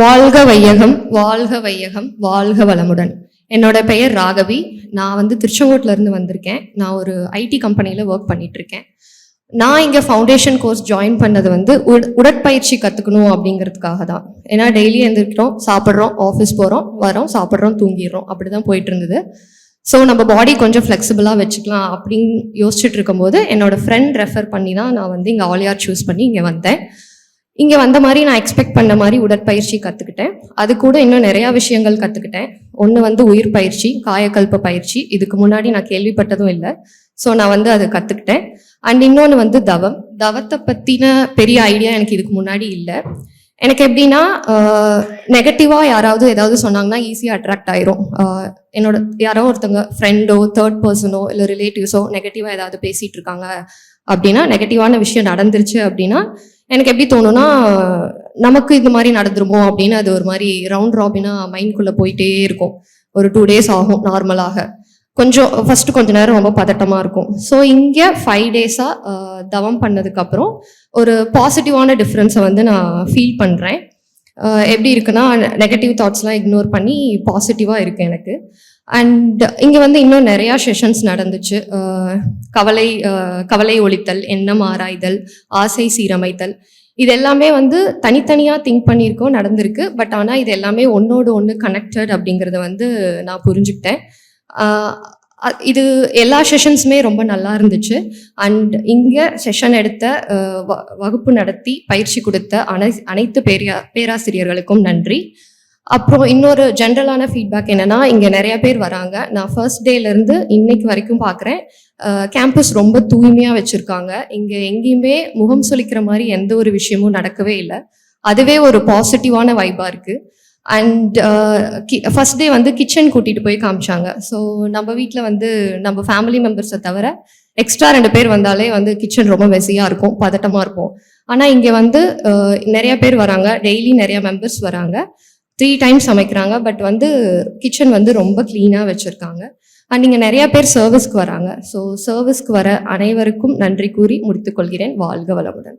வாழ்க வையகம் வாழ்க வையகம் வாழ்க வளமுடன். என்னோட பெயர் ராகவி. நான் வந்து திருச்செங்கோட்டில் இருந்து வந்திருக்கேன். நான் ஒரு ஐடி கம்பெனியில் ஒர்க் பண்ணிட்டு இருக்கேன் நான் இங்கே ஃபவுண்டேஷன் கோர்ஸ் ஜாயின் பண்ணது வந்து உட் உடற்பயிற்சி கற்றுக்கணும் அப்படிங்கிறதுக்காக தான். ஏன்னா டெய்லி எழுந்திருக்கிறோம் சாப்பிட்றோம் ஆஃபீஸ் போகிறோம் வரோம் சாப்பிட்றோம் தூங்கிடுறோம். அப்படி தான் போயிட்டு இருந்தது ஸோ நம்ம பாடி கொஞ்சம் ஃப்ளெக்சிபிளாக வச்சுக்கலாம் அப்படின்னு யோசிச்சுட்டு இருக்கும்போது என்னோட ஃப்ரெண்ட் ரெஃபர் பண்ணி தான் நான் வந்து இங்கே ஆலியார் சூஸ் பண்ணி இங்கே வந்தேன். இங்கே வந்த மாதிரி நான் எக்ஸ்பெக்ட் பண்ண மாதிரி உடற்பயிற்சி கற்றுக்கிட்டேன் அது கூட இன்னும் நிறையா விஷயங்கள் கற்றுக்கிட்டேன் ஒன்று வந்து உயிர் பயிற்சி காயக்கல்ப பயிற்சி. இதுக்கு முன்னாடி நான் கேள்விப்பட்டதும் இல்லை. ஸோ நான் வந்து அதை கற்றுக்கிட்டேன் அண்ட் இன்னொன்று வந்து தவம். தவத்தை பற்றின பெரிய ஐடியா எனக்கு இதுக்கு முன்னாடி இல்லை. எனக்கு எப்படின்னா நெகட்டிவாக யாராவது ஏதாவது சொன்னாங்கன்னா ஈஸியாக அட்ராக்ட் ஆயிரும். என்னோட யாரோ ஒருத்தவங்க ஃப்ரெண்டோ தேர்ட் பர்சனோ இல்லை ரிலேட்டிவ்ஸோ நெகட்டிவாக ஏதாவது பேசிகிட்டு இருக்காங்க அப்படின்னா நெகட்டிவான விஷயம் நடந்துருச்சு அப்படின்னா எனக்கு எப்படி தோணும்னா நமக்கு இது மாதிரி நடந்துருமோ அப்படின்னு அது ஒரு மாதிரி ரவுண்ட் ராபினா மைண்ட்குள்ளே போயிட்டே இருக்கும். ஒரு டூ டேஸ் ஆகும் நார்மலாக கொஞ்சம் ஃபஸ்ட்டு கொஞ்ச நேரம் ரொம்ப பதட்டமாக இருக்கும். ஸோ இங்கே ஃபைவ் டேஸாக தவம் பண்ணதுக்கப்புறம் ஒரு பாசிட்டிவான டிஃப்ரென்ஸை வந்து நான் ஃபீல் பண்ணுறேன் எப்படி இருக்குன்னா நெகட்டிவ் தாட்ஸ்லாம் இக்னோர் பண்ணி பாசிட்டிவாக இருக்கு எனக்கு. அண்ட் இங்கே வந்து இன்னும் நிறையா செஷன்ஸ் நடந்துச்சு. கவலை கவலை ஒழித்தல் எண்ணம் ஆராய்தல் ஆசை சீரமைத்தல். இது எல்லாமே வந்து தனித்தனியாக திங்க் பண்ணியிருக்கோம் நடந்திருக்கு. பட் ஆனால் இது எல்லாமே ஒன்றோடு ஒன்று கனெக்டட் அப்படிங்கிறத வந்து நான் புரிஞ்சுக்கிட்டேன். இது எல்லா செஷன்ஸுமே ரொம்ப நல்லா இருந்துச்சு. அண்ட் இங்கே செஷன் எடுத்த வ- வகுப்பு நடத்தி பயிற்சி கொடுத்த அனை அனைத்து பேரியா பேராசிரியர்களுக்கும் நன்றி. அப்புறம் இன்னொரு ஜென்ரலான ஃபீட்பேக் என்னன்னா இங்கே நிறைய பேர் வராங்க. நான் ஃபர்ஸ்ட் டேலேருந்து இன்னைக்கு வரைக்கும் பார்க்குறேன் கேம்பஸ் ரொம்ப தூய்மையாக வச்சுருக்காங்க. இங்கே எங்கேயுமே முகம் சொலிக்கிற மாதிரி எந்த ஒரு விஷயமும் நடக்கவே இல்லை. அதுவே ஒரு பாசிட்டிவான வைபாக இருக்குது அண்ட் ஃபர்ஸ்ட் டே வந்து கிச்சன் கூட்டிகிட்டு போய் காமிச்சாங்க. ஸோ நம்ம வீட்டில் வந்து நம்ம ஃபேமிலி மெம்பர்ஸை தவிர எக்ஸ்ட்ரா ரெண்டு பேர் வந்தாலே வந்து கிச்சன் ரொம்ப மெஸ்ஸியாக இருக்கும் பதட்டமாக இருக்கும். ஆனால் இங்கே வந்து நிறைய பேர் வராங்க. டெய்லி நிறைய மெம்பர்ஸ் வராங்க. த்ரீ டைம்ஸ் சமைக்கிறாங்க. பட் வந்து கிச்சன் வந்து ரொம்ப க்ளீனாக வச்சுருக்காங்க. அண்ட் இங்கே நிறைய பேர் சர்வீஸ்க்கு வராங்க. ஸோ சர்வீஸ்க்கு வர அனைவருக்கும் நன்றி கூறி முடித்துக்கொள்கிறேன் வாழ்க வளமுடன்.